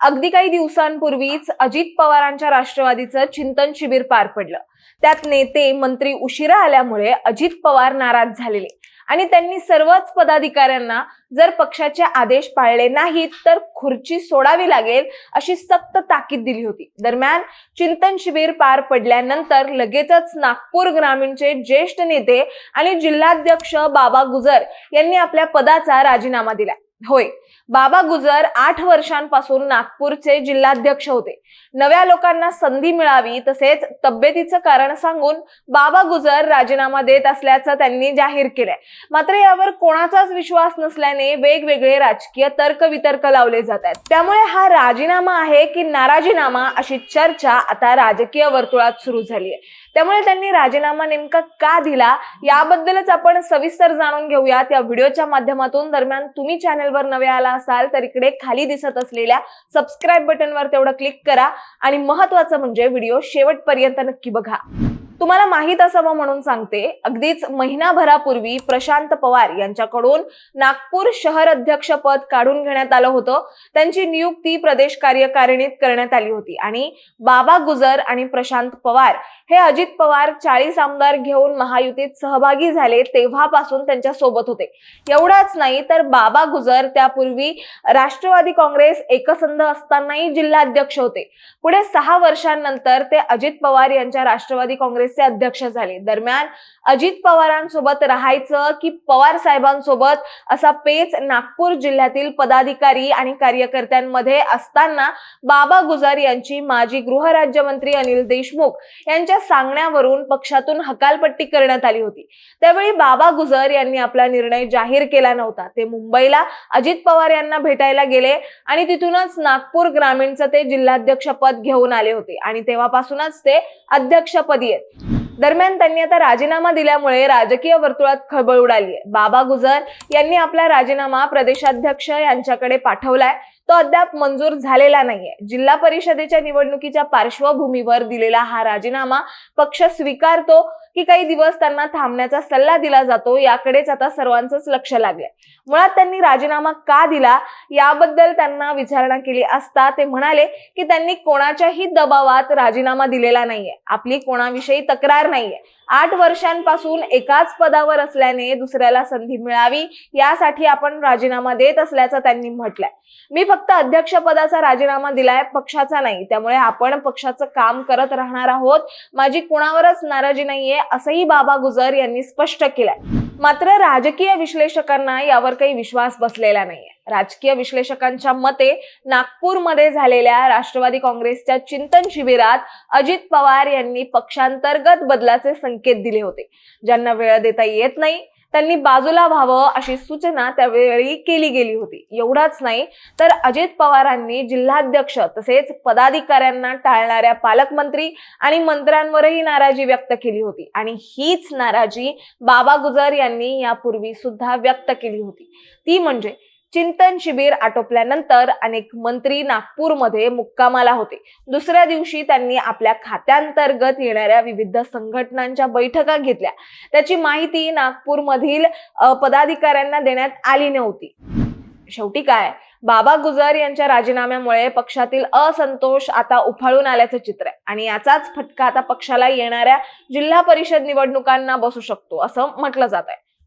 अगदी काही दिवसांपूर्वीच अजित पवारांच्या राष्ट्रवादीचं चिंतन शिबिर पार पडलं. त्यात नेते मंत्री उशिरा आल्यामुळे अजित पवार नाराज झालेले. आणि त्यांनी सर्वच पदाधिकाऱ्यांना जर पक्षाचे आदेश पाळले नाहीत तर खुर्ची सोडावी लागेल अशी सक्त ताकीद दिली होती. दरम्यान चिंतन शिबिर पार पडल्यानंतर लगेचच नागपूर ग्रामीणचे ज्येष्ठ नेते आणि जिल्हाध्यक्ष बाबा गुजर यांनी आपल्या पदाचा राजीनामा दिला. होय बाबा गुजर आठ वर्षांपासून नागपूरचे जिल्हाध्यक्ष होते. नव्या लोकांना संधी मिळावी तसेच तब्येतीचं कारण सांगून बाबा गुजर राजीनामा देत असल्याचं त्यांनी जाहीर केलंय. मात्र यावर कोणाचाच विश्वास नसल्याने वेगवेगळे राजकीय तर्कवितर्क लावले जात आहेत. त्यामुळे हा राजीनामा आहे की नाराजीनामा अशी चर्चा आता राजकीय वर्तुळात सुरू झाली आहे त्यामुळे त्यांनी राजीनामा नेमका का दिला? याबद्दलच आपण सविस्तर जाणून घेऊयात. या व्हिडिओच्या माध्यमातून दरम्यान तुम्ही चॅनलवर नवे आला असाल तर इकडे खाली दिसत असलेल्या सबस्क्राईब बटनवर तेवढं क्लिक करा. आणि महत्वाचं म्हणजे व्हिडिओ शेवटपर्यंत नक्की बघा. तुम्हाला माहीत असावं म्हणून सांगते अगदीच महिनाभरापूर्वी प्रशांत पवार यांच्याकडून नागपूर शहर अध्यक्ष पद काढून घेण्यात आलं होतं. त्यांची नियुक्ती प्रदेश कार्यकारिणीत करण्यात आली होती. आणि बाबा गुजर आणि प्रशांत पवार हे अजित पवार चाळीस आमदार घेऊन महायुतीत सहभागी झाले तेव्हापासून त्यांच्यासोबत होते. एवढाच नाही तर बाबा गुजर त्यापूर्वी राष्ट्रवादी काँग्रेस एकसंध असतानाही जिल्हाध्यक्ष होते. पुढे सहा वर्षांनंतर ते अजित पवार यांच्या राष्ट्रवादी काँग्रेस काँग्रेसचे अध्यक्ष झाले. दरम्यान अजित पवारांसोबत राहायचं की पवार साहेबांसोबत असा पेच नागपूर जिल्ह्यातील पदाधिकारी आणि कार्यकर्त्यांमध्ये असताना बाबा गुजार यांची माजी गृहराज्यमंत्री अनिल देशमुख यांच्या सांगण्यावरून पक्षातून हकालपट्टी करण्यात आली होती. त्यावेळी बाबा गुजर यांनी आपला निर्णय जाहीर केला नव्हता. ते मुंबईला अजित पवार यांना भेटायला गेले आणि तिथूनच नागपूर ग्रामीणचं ते जिल्हाध्यक्ष पद घेऊन आले होते आणि तेव्हापासूनच ते अध्यक्षपदी आहेत. दरम्यान त्यांनी आता राजीनामा दिल्यामुळे राजकीय वर्तुळात खळबळ उडाली आहे. बाबा गुजर यांनी आपला राजीनामा प्रदेशाध्यक्ष यांच्याकडे पाठवलाय. तो अद्याप मंजूर झालेला नाहीये. जिल्हा परिषदेच्या निवडणुकीच्या पार्श्वभूमीवर दिलेला हा राजीनामा पक्ष स्वीकारतो. की काही दिवस त्यांना थांबण्याचा सल्ला दिला जातो याकडेच आता सर्वांचंच लक्ष लागलंय. मुळात त्यांनी राजीनामा का दिला? याबद्दल त्यांना विचारणा केली असता ते म्हणाले की त्यांनी कोणाच्याही दबावात राजीनामा दिलेला नाहीये. आपली कोणाविषयी तक्रार नाहीये. आठ वर्षांपासून एकाच पदावर असल्याने दुसऱ्याला संधी मिळावी यासाठी आपण राजीनामा देत असल्याचं त्यांनी म्हटलंय. मी फक्त अध्यक्षपदाचा राजीनामा दिलाय पक्षाचा नाही त्यामुळे आपण पक्षाचं काम करत राहणार आहोत. माझी कुणावरच नाराजी नाहीये. असंही बाबा गुजर यांनी स्पष्ट केलंय. मात्र राजकीय विश्लेषकांना यावर काही विश्वास बसलेला नाहीये. राजकीय विश्लेषकांच्या मते नागपूरमध्ये झालेल्या राष्ट्रवादी काँग्रेसच्या चिंतन शिबिरात अजित पवार यांनी पक्षांतर्गत बदलाचे संकेत दिले होते. ज्यांना वेळ देता येत नाही त्यांनी बाजूला व्हावं अशी सूचना त्यावेळी केली गेली होती. एवढाच नाही तर अजित पवारांनी जिल्हाध्यक्ष तसेच पदाधिकाऱ्यांना टाळणाऱ्या पालकमंत्री आणि मंत्र्यांवरही नाराजी व्यक्त केली होती. आणि हीच नाराजी बाबा गुजर यांनी यापूर्वी सुद्धा व्यक्त केली होती. ती म्हणजे चिंतन शिबिर आटोपल्यानंतर अनेक मंत्री नागपूरमध्ये मुक्कामाला होते. दुसऱ्या दिवशी त्यांनी आपल्या खात्यांतर्गत येणाऱ्या विविध संघटनांच्या बैठका घेतल्या. त्याची माहिती नागपूरमधील पदाधिकाऱ्यांना देण्यात आली नव्हती. शेवटी काय? बाबा गुजर यांच्या राजीनाम्यामुळे पक्षातील असंतोष आता उफाळून आल्याचं चित्र आहे. आणि याचाच फटका आता पक्षाला येणाऱ्या जिल्हा परिषद निवडणुकांना बसू शकतो असं म्हटलं जात आहे.